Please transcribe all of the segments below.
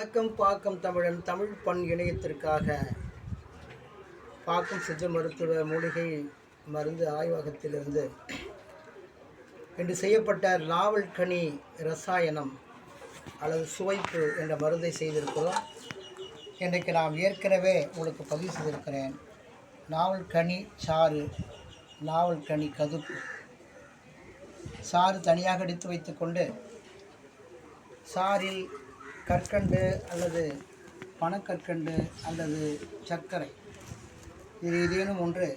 வணக்கம் பாக்கம் தமிழன் தமிழ் பண் இணையத்திற்காக பாக்கம் சித்த மருத்துவ மூலிகை மருந்து ஆய்வகத்திலிருந்து இன்று செய்யப்பட்ட நாவல் கனி ரசாயனம் அல்லது சுவைப்பு என்ற மருந்தை செய்திருக்கிறோம். இன்றைக்கு நாம் ஏற்கனவே உங்களுக்கு பதிவு செய்திருக்கிறேன். நாவல் கனி சாறு நாவல் கனி கதுப்பு. சாறு தனியாக எடுத்து வைத்துக்கொண்டு சாறில் கற்கண்டு அல்லது பனக்கற்கண்டு அல்லது சர்க்கரை. இது ஏதேனும் ஒன்று.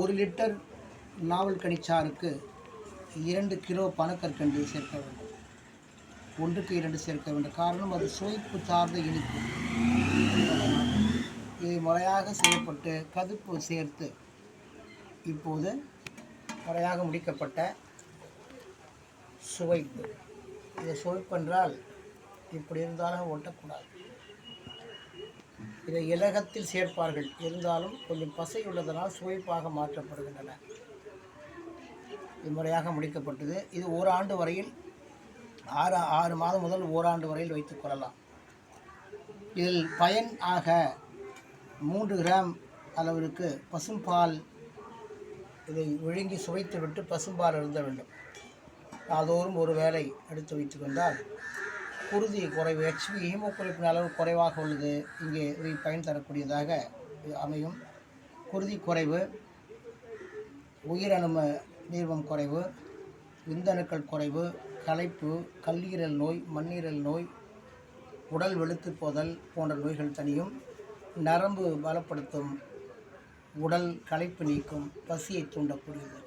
ஒரு லிட்டர் நாவல் கனிச்சாருக்கு இரண்டு கிலோ பனக்கற்கண்டு சேர்க்க வேண்டும். ஒன்றுக்கு இரண்டு சேர்க்க வேண்டும். காரணம் அது சுவைப்பு சார்ந்த இனிப்பு. இது முறையாக செய்யப்பட்டு கதுப்பு சேர்த்து இப்போது முறையாக முடிக்கப்பட்ட சுவைப்பு இதை சுவைப்பு என்றால் இப்படி இருந்தாலும் ஒட்டக்கூடாது. இதை இலகத்தில் சேர்ப்பார்கள். இருந்தாலும் கொஞ்சம் பசை உள்ளதனால் சுவைப்பாக மாற்றப்படுகின்றன. இம்முறையாக முடிக்கப்பட்டது. இது ஓராண்டு வரையில் ஆறு ஆறு மாதம் முதல் ஓராண்டு வரையில் வைத்துக் கொள்ளலாம். இதில் பயன் ஆக மூன்று கிராம் அளவிற்கு பசும்பால் இதை விழுங்கி சுவைத்து விட்டு பசும்பால் இருந்த வேண்டும். நாள்தோறும் ஒரு வேளை எடுத்து வைத்துக்கொண்டால் குருதி குறைவு ஹெச்பி ஹீமோகுறைப்பின் அளவு குறைவாக உள்ளது. இங்கே பயன் தரக்கூடியதாக அமையும். குருதி குறைவு உயிரணும நீர்மம் குறைவு விந்தணுக்கள் குறைவு களைப்பு கல்லீரல் நோய் மண்ணீரல் நோய் உடல் வெளுத்து போதல் போன்ற நோய்கள் தனியும். நரம்பு பலப்படுத்தும். உடல் களைப்பு நீக்கும். பசியை தூண்டக்கூடியது.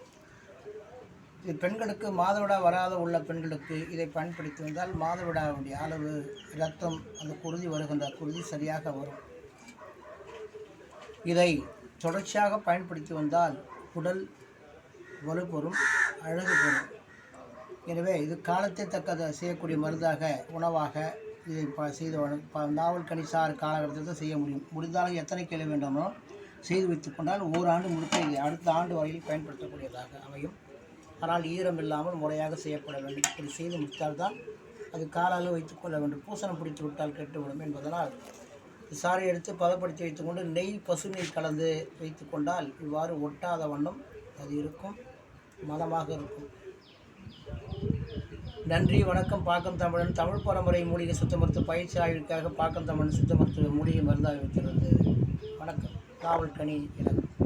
இது பெண்களுக்கு மாதவிடா வராத உள்ள பெண்களுக்கு இதை பயன்படுத்தி வந்தால் மாதவிடாவுடைய அளவு இரத்தம் அந்த குருதி வருகின்ற குருதி சரியாக வரும். இதை தொடர்ச்சியாக பயன்படுத்தி வந்தால் உடல் வலுப்பெறும் அழகு பெறும். எனவே இது காலத்தை தக்கதை செய்யக்கூடிய மருந்தாக உணவாக இதை ப செய்து ப நாவல் கணிசார் காலகட்டத்தில் செய்ய முடியும். முடிந்தாலும் எத்தனை கிலோ வேண்டுமோ செய்து வைத்துக்கொண்டால் ஓராண்டு முழுக்க இது அடுத்த ஆண்டு வரையில் பயன்படுத்தக்கூடியதாக அமையும். ஆனால் ஈரம் இல்லாமல் முறையாக செய்யப்பட வேண்டும். இப்படி செய்து முடித்தால்தான் அது காலால் வைத்துக்கொள்ள வேண்டும். பூசணம் பிடித்து விட்டால் கெட்டுவிடும் என்பதனால் சாறை எடுத்து பதப்படுத்தி வைத்துக்கொண்டு நெய் பசுநீர் கலந்து வைத்து கொண்டால் இவ்வாறு ஒட்டாத வண்ணம் அது இருக்கும். மதமாக இருக்கும். நன்றி வணக்கம். பாக்கம் தமிழன். தமிழ் பரம்பரை மூலிகை சுத்த மருத்துவ பயிற்சி ஆய்வுக்காக பாக்கம் தமிழன் சுத்த மருத்துவ மூலிகை மருந்தாக வைத்திருந்தது வணக்கம். காவல் கனி இலக்கம்